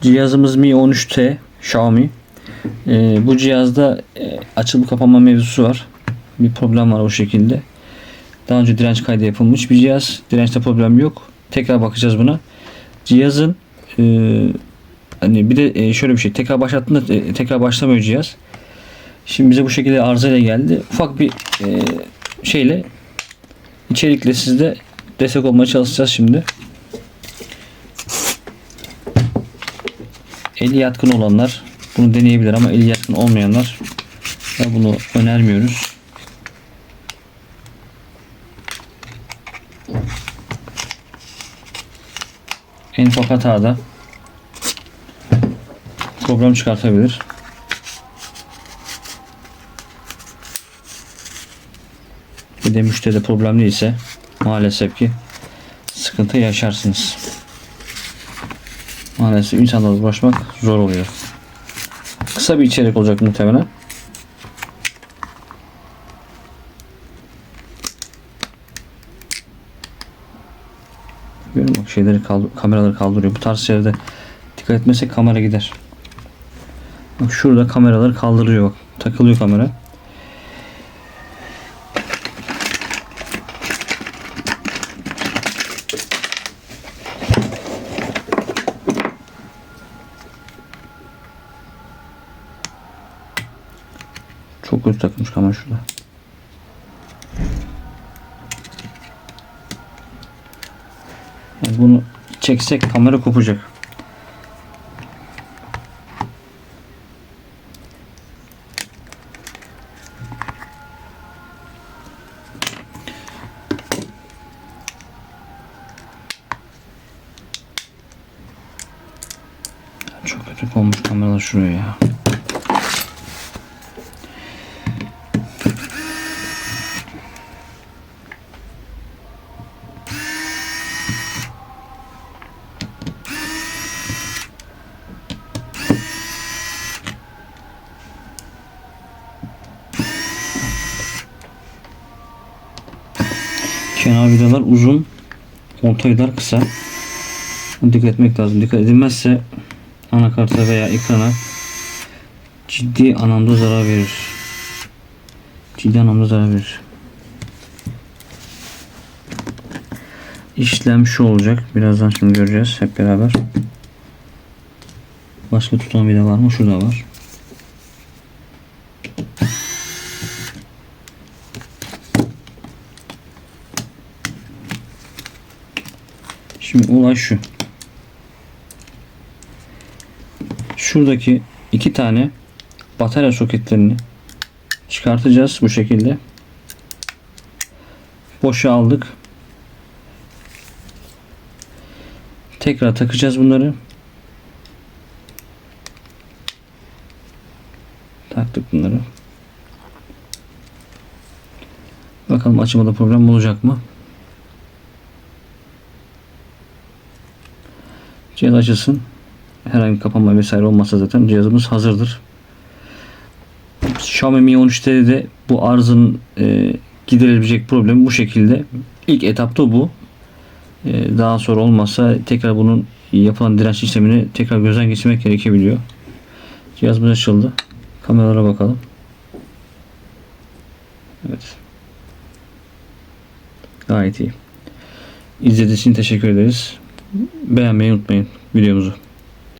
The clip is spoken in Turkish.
Cihazımız Mi 13T Xiaomi. Ee, bu cihazda e, açılıp kapanma mevzusu var. Bir problem var o şekilde. Daha önce direnç kaydı yapılmış bir cihaz. Dirençte problem yok. Tekrar bakacağız buna. Cihazın e, hani bir de e, şöyle bir şey. Tekrar başlattığında e, tekrar başlamıyor cihaz. Şimdi bize bu şekilde arızayla geldi. Ufak bir e, şeyle içerikle sizde destek olmaya çalışacağız şimdi. Eli yatkın olanlar bunu deneyebilir ama eli yatkın olmayanlar da bunu önermiyoruz. En ufak hatada problem çıkartabilir. Bir de müşteride problem değilse maalesef ki sıkıntı yaşarsınız. Maalesef insanlarla uğraşmak zor oluyor. Kısa bir içerik olacak muhtemelen. Görüyorum bak şeyleri kaldır, kameraları kaldırıyor. Bu tarz şeylerde dikkat etmezsek kamera gider. Bak şurada kameraları kaldırıyor bak. Takılıyor kamera. Çok kötü takılmış kamera şurada. Yani bunu çeksek kamera kopacak. Çok kötü konmuş kameralar şuraya ya. Kenar vidalar uzun, orta vidalar kısa. Dikkat etmek lazım. Dikkat edilmezse anakarta veya ekrana ciddi anlamda zarar verir. Ciddi anlamda zarar verir. İşlem şu olacak. Birazdan şimdi göreceğiz hep beraber. Başka tutan vida var mı? Şurada var. Şimdi olay şu. Şuradaki iki tane batarya soketlerini çıkartacağız bu şekilde. Boşa aldık. Tekrar takacağız bunları. Taktık bunları. Bakalım açmada problem olacak mı? Cihaz açılsın. Herhangi bir kapanma vesaire olmazsa zaten cihazımız hazırdır. Xiaomi Mi 13'te de bu arzın e, giderilebilecek problem bu şekilde. İlk etapta bu. E, daha sonra olmazsa tekrar bunun yapılan direnç işlemini tekrar gözden geçirmek gerekebiliyor. Cihazımız açıldı. Kameralara bakalım. Evet. Gayet iyi. İzlediğiniz için teşekkür ederiz. Beğenmeyi unutmayın videomuzu.